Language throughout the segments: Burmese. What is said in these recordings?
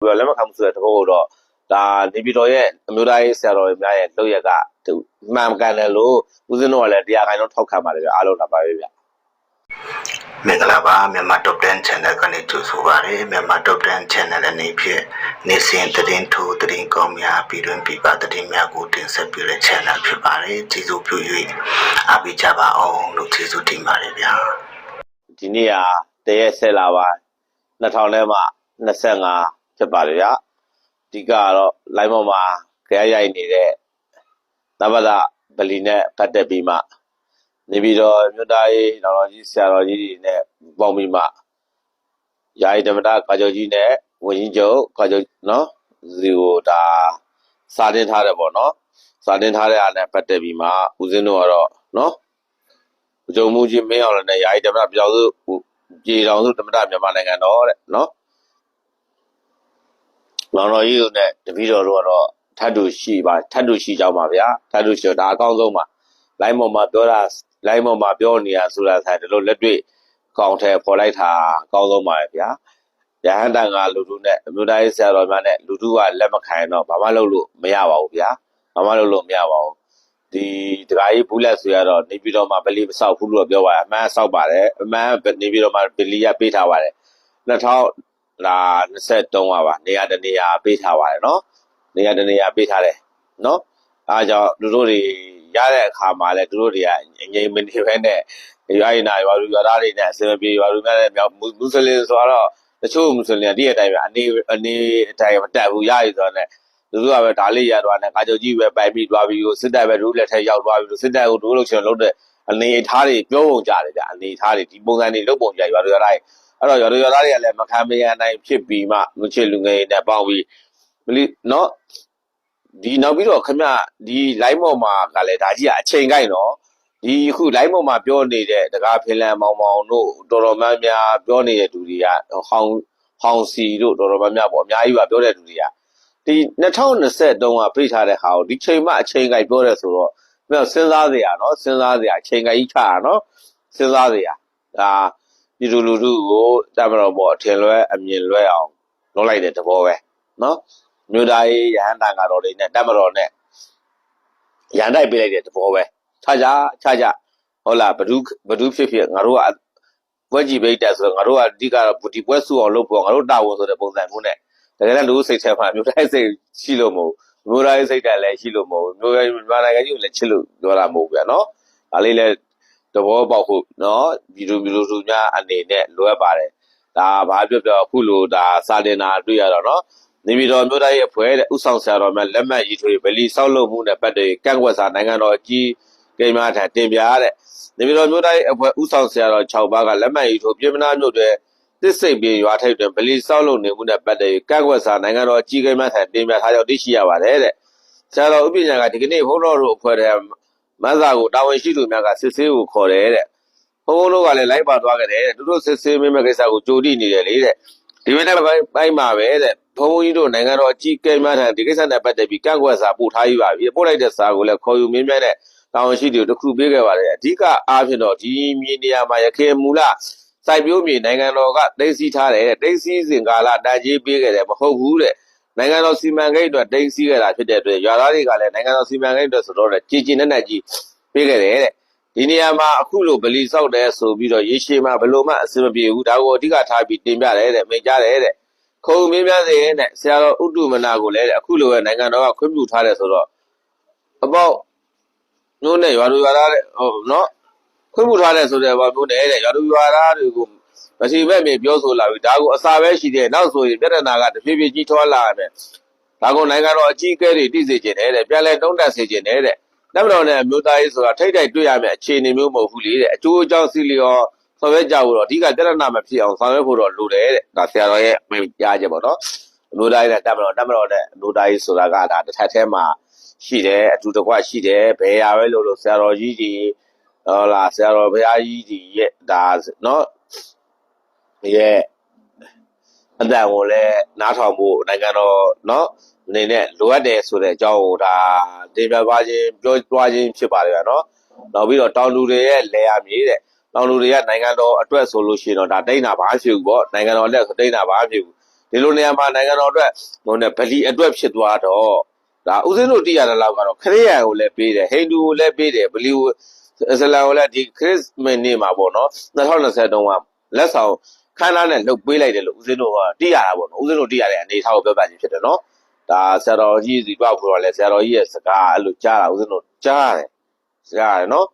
ပြီးတော့လက်မခံမှုဆိုတဲ့သဘောကိုတော့ဒါနေပြည်တော်ရဲ့အမျိုးသားရေးဆရာတော်များရဲ့လုပ်ရက်ကသူမှန်ကန်တယ်လို့ဦးဇင်းတို့ကလည်းတရားခိုင်တော့ထောက်ခံပါတယ်ဗျအားလုံးလာပါပဲဗျမင်္ဂလာပါမြန်မာ Top 10 Channel ကနေကြိုဆိုပါရစေမြန်မာ Top 10 Channel အနေဖြင့်နေ့စဉ်သတင်းထိုးသတင်းကောင်းများပြည်တွင်ပြည်ပသတင်းများကိုတင်ဆက်ပေးတဲ့ Channel ဖြစ်ပါတယ်ကျေးဇူးပြု၍အားပေးကြပါအောင်လို့ကျေးဇူးတင်ပါတယ်ဗျာဒီနေ့ဟာတရက်ဆက်လာပါ2000နဲ့မှ25 ဖြစ်ပါတယ်ဗျအဓိကကတော့ line ပေါ်မှာကြရရိုက်နေတဲ့သဗ္ဗဒဗလီနဲ့ပတ်သက်ပြီးမှနေပြီးတော့မြို့သားရေးတော်တော်ကြီးဆရာတော်ကြီးတွေနဲ့ပေါင်းပြီးမှယာယီဓမ္မတာကာကျော်ကြီးနဲ့ဝင်းကြီးချုပ်ကာကျော်နော်ဒီကိုဒါစာတင်ထားတယ်ပေါ့နော်စာတင်ထားတဲ့အားနဲ့ပတ်သက်ပြီးမှဦးဇင်းတို့ကတော့နော်အကြုံမှုကြီးမင်းအောင်လည်းနဲ့ယာယီဓမ္မတာပြောင်းစုပြည်တော်စုဓမ္မတာမြန်မာနိုင်ငံတော်တဲ့နော် လောင်တော်ကြီးတို့နဲ့တပည့်တော်တို့ကတော့ထတ်တူရှိပါထတ်တူရှိကြပါဗျာထတ်တူရှိတော့ဒါအကောင်းဆုံးပါလိုင်းပေါ်မှာပြောတာလိုင်းပေါ်မှာပြောနေရဆိုတာဆိုင်ဒီလိုလက်တွေ့ကောင်းထဲပေါ်လိုက်တာအကောင်းဆုံးပါပဲဗျာရဟန္တန်ကလူထုနဲ့အမျိုးသားရေးဆရာတော်များနဲ့လူထုကလက်မခံရင်တော့ဘာမှလုပ်လို့မရပါဘူးဗျာဘာမှလုပ်လို့မရပါဘူးဒီဒကာကြီးဘူးလက်ဆိုရတော့နေပြည်တော်မှာဗလီမဆောက်ဘူးလို့ပြောပါတယ်အမှန်ဆောက်ပါတယ်အမှန်နေပြည်တော်မှာဗလီရပေးထားပါတယ်2000 လာ23ပါပါနေရာတနေရာပေးထားပါတယ်နော်နေရာတနေရာပေးထားတယ်နော်အားကြောင့်သူတို့တွေရတဲ့အခါမှာလဲသူတို့တွေကငြိမ်မနေဘဲနဲ့ရွာရင်နာရွာလူရွာသားတွေနဲ့အစင်ပြေရွာလူများနဲ့မြောက်မွတ်စလင်ဆိုတော့တချို့မွတ်စလင်ကဒီအတိုင်းပဲအနေအနေအတိုင်းမတက်ဘူးရရဆိုတော့သူတို့ကပဲဒါလေးရတော့နဲ့ကာကြိုကြီးပဲပိုင်ပြီးသွားပြီးကိုစစ်တပ်ပဲဒုလက်ထက်ရောက်သွားပြီးလို့စစ်တပ်ကိုဒုလို့ချင်လို့တဲ့အနေအထားတွေပြောပုံကြတယ်ဗျအနေအထားတွေဒီပုံစံတွေလုပ်ပုံကြရွာတွေရွာတိုင်း အဲ့တော့ရွာတွေရွာသားတွေကလည်းမခံမရနိုင်ဖြစ်ပြီးမှငွေချေလူငယ်နဲ့ပေါင်းပြီးမလီနော်ဒီနောက်ပြီးတော့ခမဒီ line ပေါ်မှာကလည်းဒါကြီးကအချိန်ကိုက်နော်ဒီအခု line ပေါ်မှာပြောနေတဲ့တကားဖင်လန်မောင်မောင်တို့တော်တော်များများပြောနေတဲ့သူတွေကဟောင်းဟောင်းစီတို့တော်တော်များများပေါ့အများကြီးပါပြောတဲ့သူတွေကဒီ2023ကဖိတ်ထားတဲ့ဟာကိုဒီချိန်မှအချိန်ကိုက်ပြောတဲ့ဆိုတော့ပြန်စဉ်းစားစရာနော်စဉ်းစားစရာအချိန်ကိုက်ကြီးချတာနော်စဉ်းစားစရာဒါ ပြည်သူလူထုကိုတမတော်ပေါ်အထင်လွဲအမြင်လွဲအောင်လုပ်လိုက်တဲ့သဘောပဲနော်မြို့သားရေးရဟန်းတန်ဃာတော်တွေနဲ့တမတော်နဲ့ရန်တိုက်ပေးလိုက်တဲ့သဘောပဲခြားခြားခြားခြားဟုတ်လားဘဒုဘဒုဖြစ်ဖြစ်ငါတို့ကပွဲကြည့်ပိတ်တက်ဆိုတော့ငါတို့ကအဓိကတော့ဒီပွဲစုအောင်လုပ်ဖို့ငါတို့တာဝန်ဆိုတဲ့ပုံစံမျိုးနဲ့တကယ်လို့လူစိတ်ထဲမှာမြို့တိုင်းစိတ်ရှိလို့မဟုတ်မြို့တိုင်းစိတ်ကလည်းရှိလို့မဟုတ်မြို့တိုင်းမြို့တိုင်းကကြီးကိုလည်းချစ်လို့ပြောတာမဟုတ်ဘူးဗျာနော်ဒါလေးလည်း သဘောပေါက်ဖို့နော်ဒီလိုဒီလိုသူများအနေနဲ့လိုအပ်ပါတယ်ဒါဘာပြောပြောအခုလိုဒါစာတင်တာတွေ့ရတော့နော်နေပြည်တော်မြို့တိုင်းရဲ့ဖွဲ့တဲ့ဥဆောင်ဆရာတော်များလက်မှတ်ရေးထိုးဗလီဆောက်လုပ်မှုနဲ့ပတ်သက်ကန့်ကွက်စာနိုင်ငံတော်အကြီးကိန်းများထံတင်ပြရတဲ့နေပြည်တော်မြို့တိုင်းအဖွဲ့ဥဆောင်ဆရာတော်6ပါးကလက်မှတ်ရေးထိုးပြည်မနာမြို့တွေတစ်စိတ်ပြေရွာထိပ်တွင်ဗလီဆောက်လုပ်နေမှုနဲ့ပတ်သက်ပြီးကန့်ကွက်စာနိုင်ငံတော်အကြီးအကဲများထံတင်ပြထားကြောင်းသိရှိရပါတယ်တဲ့ဆရာတော်ဥပညာကဒီကနေ့ဘုန်းတော်တို့အဖွဲ့ထဲ မဆာကိုတာဝန်ရှိသူများကစစ်ဆေးကိုခေါ်တယ်တဲ့ဘုန်းဘုန်းတို့ကလည်းလိုက်ပါသွားကြတယ်တဲ့သူတို့စစ်ဆေးမင်းမဲ့ကိစ္စကိုကြိုတိနေတယ်လေတဲ့ဒီမနေ့ပိုင်းပိုင်းမှာပဲတဲ့ဘုန်းဘုန်းကြီးတို့နိုင်ငံတော်အကြီးအကဲများထံဒီကိစ္စနဲ့ပတ်သက်ပြီးကန့်ကွက်စာပို့ထားယူပါပြီပို့လိုက်တဲ့စာကိုလည်းခေါ်ယူမင်းမြတ်တဲ့တာဝန်ရှိသူတို့တစ်ခုပေးခဲ့ပါတယ်အဓိကအားဖြင့်တော့ဒီမြေနေရာမှာရခေမူလစိုက်ပျိုးမြေနိုင်ငံတော်ကတိတ်စီထားတယ်တဲ့တိတ်စီစဉ်ကာလတန်ကြီးပေးခဲ့တယ်မဟုတ်ဘူးတဲ့ နိုင်ငံတော်စီမံကိန်းအတွက်တိတ်စီခဲ့တာဖြစ်တဲ့အတွက်ရွာသားတွေကလည်းနိုင်ငံတော်စီမံကိန်းအတွက်ဆိုတော့လေကြည်ကြည်နက်နက်ကြီးပေးခဲ့တယ်တဲ့ဒီနေရာမှာအခုလိုဗလီဆောက်တယ်ဆိုပြီးတော့ရေရှည်မှာဘယ်လိုမှအဆင်မပြေဘူးဒါကိုအဓိကထားပြီးတင်ပြတယ်တဲ့မိန့်ကြားတယ်တဲ့ခုံမင်းများစေတဲ့ဆရာတော်ဥတုမနာကိုလည်းအခုလိုပဲနိုင်ငံတော်ကခွင့်ပြုထားတယ်ဆိုတော့အပေါက်ညိုးနဲ့ရွာလူရွာသားတဲ့ဟိုနော်ခွင့်ပြုထားတဲ့ဆိုတဲ့ဘာမျိုးနဲ့တဲ့ရွာသူရွာသားတွေကို မရှိပဲမေပြောဆိုလာပြီဒါကိုအစာပဲရှိတယ်နောက်ဆိုရင်ပြဿနာကတဖြည်းဖြည်းကြီးထွားလာတယ်ဒါကိုနိုင်ငံတော်အကြီးအကဲတွေသိစေချင်တယ်တဲ့ပြန်လဲတုံးတက်စေချင်တယ်တဲ့တပ်မတော်နဲ့မြို့သားရေးဆိုတာထိတ်ထိတ်တွေ့ရမယ့်အခြေအနေမျိုးမဟုတ်ဘူးလေတဲ့အကျိုးအကြောင်းစီလျော်ဆောင်ရွက်ကြဖို့တော့အဓိကပြဿနာမဖြစ်အောင်ဆောင်ရွက်ဖို့တော့လိုတယ်တဲ့ဒါဆရာတော်ရဲ့အမိန့်ကြားချက်ပေါ့နော်မြို့သားရေးနဲ့တပ်မတော်တပ်မတော်နဲ့မြို့သားရေးဆိုတာကဒါတစ်ထပ်ထဲမှာရှိတယ်အတူတကွရှိတယ်ဘယ်ရပဲလို့လို့ဆရာတော်ကြီးကြီးဟောလာဆရာတော်ဘုရားကြီးကြီးရဲ့ဒါနော် ရဲ့အတန်ကိုလည်းနားထောင်ဖို့နိုင်ငံတော်เนาะအနေနဲ့လိုအပ်တယ်ဆိုတဲ့အကြောင်းကိုဒါတင်ပြသွားခြင်းပြောသွားခြင်းဖြစ်ပါတယ်ဗျာเนาะနောက်ပြီးတော့တောင်လူတွေရဲ့လေယာမြေတဲ့တောင်လူတွေကနိုင်ငံတော်အတွက်ဆိုလို့ရှိရင်တော့ဒါတိတ်တာဘာဖြစ်ဘူးပေါ့နိုင်ငံတော်လက်ဆိုတိတ်တာဘာဖြစ်ဘူး ဒီလိုနေရာမှာနိုင်ငံတော်အတွက်ဟိုနဲ့ဗလီအတွက်ဖြစ်သွားတော့ဒါဦးဇင်းတို့သိရတဲ့လောက်ကတော့ခရစ်ယာန်ကိုလည်းပေးတယ်ဟိန္ဒူကိုလည်းပေးတယ်ဗလီကိုအစ္စလာမ်ကိုလည်းဒီခရစ်မင်နေ့မှာပေါ့နော်2020တုန်းကလက်ဆောင် ခန်းသားနဲ့လုတ်ပေးလိုက်တယ်လို့ဦးဇင်းတို့ကသိရတာပေါ့နော်ဦးဇင်းတို့သိရတဲ့အနေအထားကိုပြောပြခြင်းဖြစ်တယ်နော်ဒါဆရာတော်ကြီးစီပေါ့ပြောလဲဆရာတော်ကြီးရဲ့စကားအဲ့လိုကြားတာဦးဇင်းတို့ကြားတယ်ကြားတယ်နော်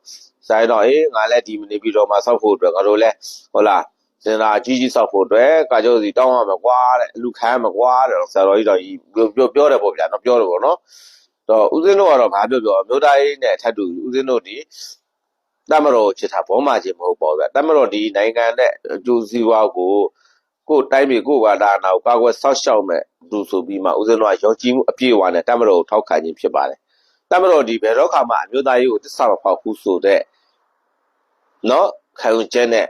ဆိုင်တော့အေးငါလည်းဒီမနေပြီးတော့မှစောက်ဖို့အတွက်ငါတို့လည်းဟုတ်လားစင်တာကြီးကြီးဆောက်ဖို့အတွက်ကာကျော်စီတောင်းရမှာကွာတဲ့အလူခံရမှာကွာတဲ့ဆရာတော်ကြီးတော်ကြီးပြောပြောတယ်ပေါ့ဗျာနော်ပြောတယ်ပေါ့နော်တော့ဦးဇင်းတို့ကတော့ဘာပြောပြောမြို့သားရေးနဲ့အထက်တူဦးဇင်းတို့ဒီ တမတော်ချစ်တာဘောမှချင်းမဟုတ်ပါဘူးဗျာတမတော်ဒီနိုင်ငံနဲ့အကျိုးစီးပွားကိုကိုယ်တိုင်းပြည်ကိုယ်ဘာသာနာကိုကာကွယ်ဆောက်ရှောက်မဲ့သူဆိုပြီးမှဦးဇင်းတို့ကရောကြည်မှုအပြည့်အဝနဲ့တမတော်ကိုထောက်ခံခြင်းဖြစ်ပါတယ်တမတော်ဒီဘယ်တော့ခါမှအမျိုးသားရေးကိုတစ္ဆာမဖောက်ဘူးဆိုတဲ့နော်ခံယူချက်နဲ့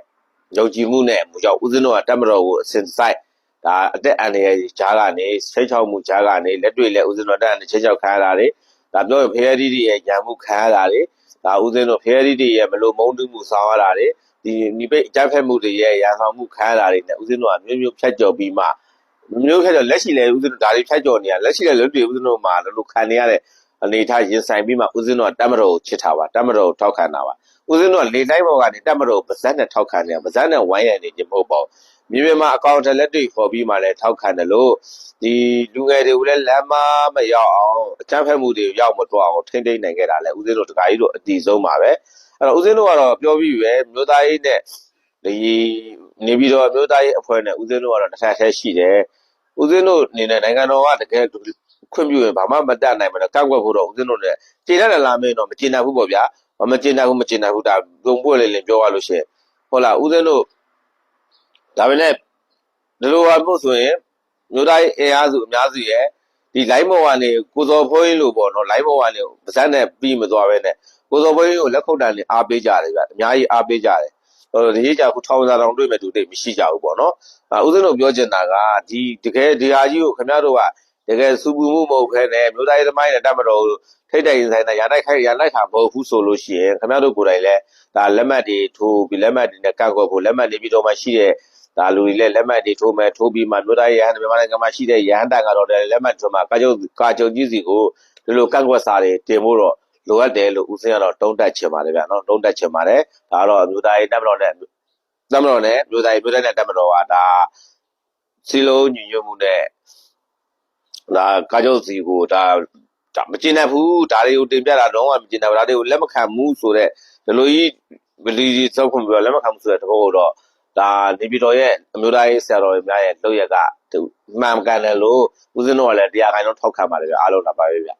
ယုံကြည်မှုနဲ့မူကြောင့်ဦးဇင်းတို့ကတက်မတော်ကိုအစဉ်ဆိုင်ဒါအသက်အန္တရာယ်ဂျားကနေဆိတ်ချောက်မှုဂျားကနေလက်တွေ့လက်ဦးဇင်းတို့တက်အန္တရာယ်ဆိတ်ချောက်ခံရတာတွေ ဒါပြောရင်ဖရဲဒီဒီရဲ့ညာမှုခံရတာတွေဒါဦးဇင်းတို့ဖရဲဒီဒီရဲ့မလို့မုန်းတူးမှုဆောင်ရတာတွေဒီနိပိတ်အကြမ်းဖက်မှုတွေရဲ့ရန်ဆောင်မှုခံရတာတွေနဲ့ဦးဇင်းတို့ကမျိုးမျိုးဖြတ်ကျော်ပြီးမှမျိုးဖြတ်ကျော်လက်ရှိလဲဦးဇင်းတို့ဒါတွေဖြတ်ကျော်နေရလက်ရှိလဲလက်တွေ့ဦးဇင်းတို့မှာလို့ခံနေရတဲ့ အနေထားရင်ဆိုင်ပြီးမှဦးဇင်းတို့ကတက်မတော်ကိုချစ်တာပါတက်မတော်ကိုထောက်ခံတာပါဦးဇင်းတို့ကလေတိုင်းပေါ်ကနေတက်မတော်ပါဇက်နဲ့ထောက်ခံတယ်ပါဇက်နဲ့ဝိုင်းရနေခြင်းမဟုတ်ပါဘူးမြေပြင်မှာအကောင့်ထလက်တွေခေါ်ပြီးမှလည်းထောက်ခံတယ်လို့ဒီလူငယ်တွေကိုလည်းလမ်းမမရောက်အောင်အကြမ်းဖက်မှုတွေရောက်မတော့အောင်ထိမ့်သိမ့်နိုင်ခဲ့တာလည်းဦးဇင်းတို့တခါကြီးတို့အတီဆုံးပါပဲအဲ့တော့ဦးဇင်းတို့ကတော့ပြောပြီးပဲမြို့သားရေးနဲ့ဒီနေပြီးတော့မြို့သားရေးအဖွဲ့နဲ့ဦးဇင်းတို့ကတော့တစ်ထပ်ထဲရှိတယ်ဦးဇင်းတို့အနေနဲ့နိုင်ငံတော်ကတကယ် ခွင့်ပြုရင်ဘာမှမတတ်နိုင်မလို့ကောက်ွက်ဖို့တော့ဦးဇင်းတို့လည်းခြေနဲ့လာမင်းတော့မကျေနပ်ဘူးပေါ့ဗျာဘာမကျင်နိုင်ဘူးမကျင်နိုင်ဘူးဒါပုံပွက်လေးလေးပြောရလို့ရှိရင်ဟုတ်လားဦးဇင်းတို့ဒါပဲနဲ့ဒီလိုဟာမို့ဆိုရင်မြို့တိုင်းအင်အားစုအများစုရဲ့ဒီ line ဘောကနေကိုစော်ဖိုးင်းလို့ပေါ့နော် line ဘောကနေပါဇက်နဲ့ပြီးမသွားပဲနဲ့ကိုစော်ဖိုးင်းကိုလက်ခုပ်တန်နဲ့အားပေးကြတယ်ဗျအများကြီးအားပေးကြတယ်ဟိုဒီကြခုထောင်စာတောင်တွေ့မဲ့သူတွေမရှိကြဘူးပေါ့နော်အဲဦးဇင်းတို့ပြောချင်တာကဒီတကယ်ဒီဟာကြီးကိုခင်ဗျားတို့က တကယ်စူပူမှုမဟုတ်ခဲနဲ့မြို့တိုင်းသမိုင်းနဲ့တတ်မတော်ဘူးထိတ်တိုင်ရင်ဆိုင်တဲ့ရနိုင်ခိုင်ရနိုင်တာမဟုတ်ဘူးဆိုလို့ရှိရင်ခင်ဗျားတို့ကိုယ်တိုင်လည်းဒါလက်မှတ်တွေထိုးပြီးလက်မှတ်တွေနဲ့ကန့်ကွက်ဖို့လက်မှတ်နေပြီးတော့မှရှိတဲ့ဒါလူတွေလည်းလက်မှတ်တွေထိုးမယ်ထိုးပြီးမှမြို့သားရဟန်းမြန်မာနိုင်ငံမှာရှိတဲ့ရဟန်းတန်ကတော့လည်းလက်မှတ်ထိုးမှကာချုပ်ကာချုပ်ကြီးစီကိုဒီလိုကန့်ကွက်စာတွေတင်ဖို့တော့လိုအပ်တယ်လို့ဦးစင်းကတော့တုံးတက်ချင်ပါတယ်ဗျာနော်တုံးတက်ချင်ပါတယ်ဒါကတော့မြို့သားရေးတက်မတော်နဲ့တက်မတော်နဲ့မြို့သားရေးမြို့သားနဲ့တက်မတော်ကဒါစီလုံးညီညွတ်မှုနဲ့ ဒါကာချုပ်စီကိုဒါဒါမကျင်တတ်ဘူးဒါတွေကိုတင်ပြတာတော့မကျင်တတ်ဘူးဒါတွေကိုလက်မခံဘူးဆိုတော့ဒီလိုကြီးဗလီကြီးစောက်ခွင့်ပြောလက်မခံဘူးဆိုတဲ့တဘောတော့ဒါနေပြည်တော်ရဲ့အမျိုးသားရေးဆရာတော်များရဲ့လုပ်ရက်ကသူမှန်ကန်တယ်လို့ဦးဇင်းတို့ကလည်းတရားခိုင်တော့ထောက်ခံပါတယ်ဗျအားလုံးလာပါပဲဗျ